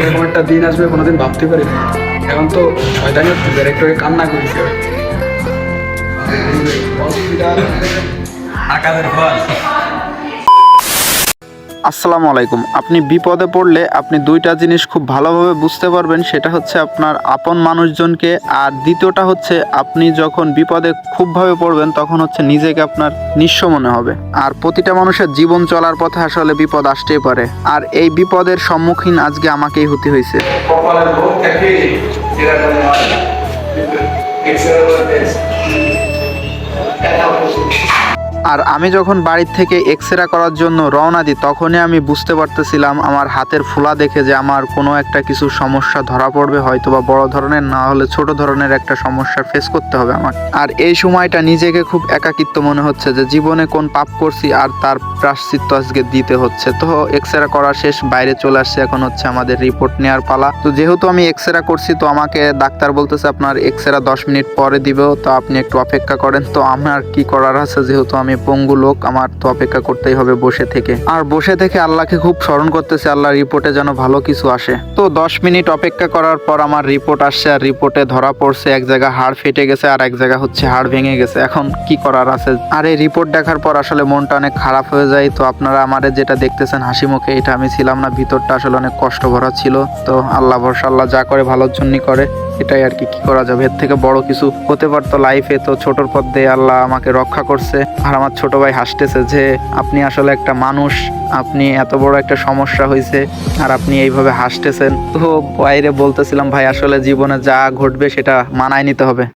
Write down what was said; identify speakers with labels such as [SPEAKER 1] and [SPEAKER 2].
[SPEAKER 1] এরকম একটা দিন আসবে, কোনোদিন ভাবতে পারি এখন তো শয়তানি হচ্ছে একটু কান্না করেছে।
[SPEAKER 2] আকাশের ফল।
[SPEAKER 3] আসসালামু আলাইকুম। আপনি বিপদে পড়লে আপনি দুইটা জিনিস খুব ভালোভাবে বুঝতে পারবেন, সেটা হচ্ছে আপনার আপন মানুষজনকে আর দ্বিতীয়টা হচ্ছে আপনি যখন বিপদে খুবভাবে পড়বেন, তখন হচ্ছে নিজেকে আপনার নিঃস্ব মনে হবে। আর প্রতিটা মানুষের জীবন চলার পথে আসলে বিপদ আসতেই পারে। আর এই বিপদের সম্মুখীন আজকে আমাকেই হতে হয়েছে।
[SPEAKER 4] কপালের
[SPEAKER 3] আর আমি যখন বাড়ির থেকে এক্সরে করার জন্য রওনা দিই, তখনই আমি বুঝতে পারতেছিলাম আমার হাতের ফোলা দেখে যে আমার কোনো একটা কিছু সমস্যা ধরা পড়বে হয়তো বা বড় ধরনের, না হলে ছোট ধরনের একটা সমস্যা ফেস করতে হবে আমার আর এই সময়টা নিজেকে খুব একাকিত্ব মনে হচ্ছে যে জীবনে কোন পাপ করছি আর তার প্রাশ্চিত্য আজকে দিতে হচ্ছে। তো এক্সরে করা শেষ, বাইরে চলে আসছে এখন হচ্ছে আমাদের রিপোর্ট নেওয়ার পালা। তো যেহেতু আমি এক্সরে করছি, তো আমাকে ডাক্তার বলতেছে আপনার এক্সরে দশ মিনিট পরে দিবেও, তো আপনি একটু অপেক্ষা করেন। তো আমার কি করার আছে, যেহেতু আমি পঙ্গু লোক আমার তো অপেক্ষা করতেই হবে বসে থেকে। আর বসে থেকে আল্লাহকে খুব স্মরণ করতেছে আল্লাহ রিপোর্টে যেন ভালো কিছু আসে। তো দশ মিনিট অপেক্ষা করার পর আমার রিপোর্ট আসছে, আর রিপোর্টে ধরা পড়ছে, এক জায়গা হাড় ফেটে গেছে, আর এক জায়গা হচ্ছে হাড় ভেঙে গেছে। এখন কি করার আছে? আর এই রিপোর্ট দেখার পর আসলে মনটা অনেক খারাপ হয়ে যায়। তো আপনারা আমাদের যেটা দেখতেছেন হাসি মুখে, এটা আমি ছিলাম না, ভিতরটা আসলে অনেক কষ্ট ভরা ছিল। তো আল্লাহ ভরসা, আল্লাহ যা করে ভালোর জন্যই করে। এটাই আর কি কি করা যাবে? এর থেকে বড় কিছু হতে পারতো লাইফে তো ছোটর পথ দিয়ে আল্লাহ আমাকে রক্ষা করছে। আর আমার ছোট ভাই হাসতেছে যে, আপনি আসলে একটা মানুষ, আপনি এত বড় একটা সমস্যা হয়েছে আর আপনি এইভাবে হাসতেছেন। তো বাইরে বলতেছিলাম, ভাই, আসলে জীবনে যা ঘটবে সেটা মানায় নিতে হবে।